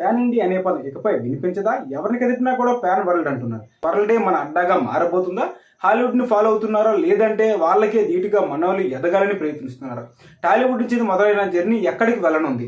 Pan India అనే పదం ఇకపై వినిపించదా? ఎవరిని కదిపినా కూడా ప్యాన్ వరల్డ్ అంటున్నారు. వరల్డే మన అడ్డాగా మారబోతుందా? హాలీవుడ్ని ఫాలో అవుతున్నారో? లేదంటే వాళ్ళకే ధీటుగా మనోళ్ళు ఎదగాలని ప్రయత్నిస్తున్నారు? టాలీవుడ్ నుంచి మొదలైన జర్నీ ఎక్కడికి వెళ్ళనుంది?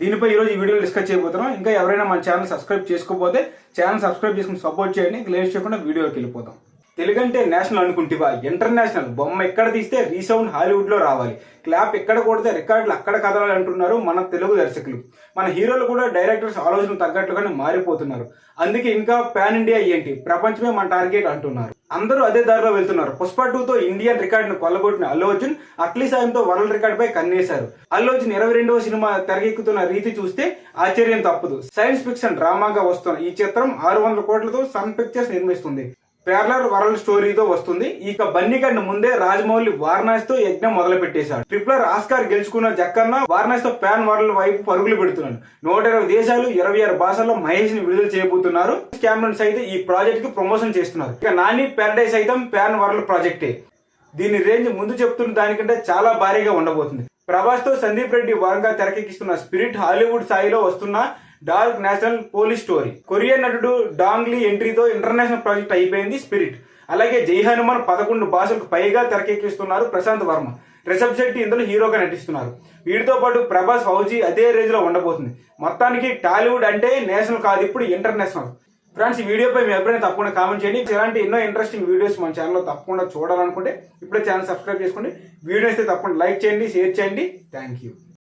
దీనిపై ఈరోజు ఈ వీడియోలో డిస్కస్ చేయబోతున్నాం. ఇంకా ఎవరైనా మన ఛానల్ సబ్స్క్రైబ్ చేసుకోకపోతే ఛానల్ సబ్స్క్రైబ్ చేసుకుని సపోర్ట్ చేయండి. లేట్ చేయకుండా వీడియోకి వెళ్ళిపోతాం. తెలుగంటే నేషనల్ అనుకుంటివా? ఇంటర్నేషనల్. బొమ్మ ఎక్కడ తీస్తే రీసౌండ్ హాలీవుడ్లో రావాలి. క్లాప్ ఎక్కడ కొడితే రికార్డులు అక్కడ కదలాలి అంటున్నారు మన తెలుగు దర్శకులు. మన హీరోలు కూడా డైరెక్టర్స్ ఆలోచన తగ్గట్లుగానే మారిపోతున్నారు. అందుకే ఇంకా పాన్ ఇండియా ఏంటి? ప్రపంచమే మన టార్గెట్ అంటున్నారు. అందరూ అదే దారిలో వెళ్తున్నారు. పుష్ప టూతో ఇండియన్ రికార్డును కొల్లగొట్టిన అల్లు అర్జున్ అట్లీ సాయంతో వరల్డ్ రికార్డ్ పై కన్నేశారు. అల్లు అర్జున్ ఇరవై రెండవ సినిమా తెరకెక్కుతున్న రీతి చూస్తే ఆశ్చర్యం తప్పదు. సైన్స్ ఫిక్షన్ డ్రామాగా వస్తున్న ఈ చిత్రం ఆరు వందల కోట్లతో సన్ పిక్చర్స్ నిర్మిస్తుంది. పేర్లర్ వరల్డ్ స్టోరీతో వస్తుంది. ఇక బన్నీ కంటే ముందే రాజమౌళి వారణాసి తో యజ్ఞం మొదలు పెట్టేశాడు ట్రిప్లర్ ఆస్కార్ గెలుచుకున్న జక్కన్న వారణాసి తో ప్యాన్ వరల్డ్ వైపు పరుగులు పెడుతున్నాడు. నూట ఇరవై దేశాలు ఇరవై ఆరు భాషల్లో మహేష్ని విడుదల చేయబోతున్నారు. క్యామరన్స్ అయితే ఈ ప్రాజెక్ట్కి ప్రమోషన్ చేస్తున్నారు. ఇక నాని పారడైస్ సైతం ప్యాన్ వరల్డ్ ప్రాజెక్టే. దీని రేంజ్ ముందు చెప్తున్న దానికంటే చాలా భారీగా ఉండబోతుంది. ప్రభాస్తో సందీప్ రెడ్డి వారంగా తెరకెక్కిస్తున్న స్పిరిట్ హాలీవుడ్ స్థాయిలో వస్తున్న dark national police story. Korean నటుడు డాంగ్లీ ఎంట్రీతో ఇంటర్నేషనల్ ప్రాజెక్ట్ అయిపోయింది స్పిరిట్. అలాగే జై హనుమాన్ పదకొండు భాషలకు పైగా తెరకెక్కిస్తున్నారు ప్రశాంత్ వర్మ. రిషబ్ శెట్టి ఇందులో హీరోగా నటిస్తున్నారు. వీటితో పాటు ప్రభాస్ ఫౌజీ అదే రేంజ్లో ఉండబోతుంది. మొత్తానికి టాలీవుడ్ అంటే నేషనల్ కాదు ఇప్పుడు ఇంటర్నేషనల్. ఫ్రెండ్స్ ఈ వీడియోపై మీ అభిప్రాయం తప్పకుండా కామెంట్ చేయండి. ఇలాంటి ఎన్నో ఇంట్రెస్టింగ్ వీడియోస్ మన ఛానల్లో తప్పకుండా చూడాలనుకుంటే ఇప్పుడే ఛానల్ సబ్స్క్రైబ్ చేసుకోండి. వీడియో అయితే తప్పకుండా లైక్ చేయండి షేర్ చేయండి. Thank you.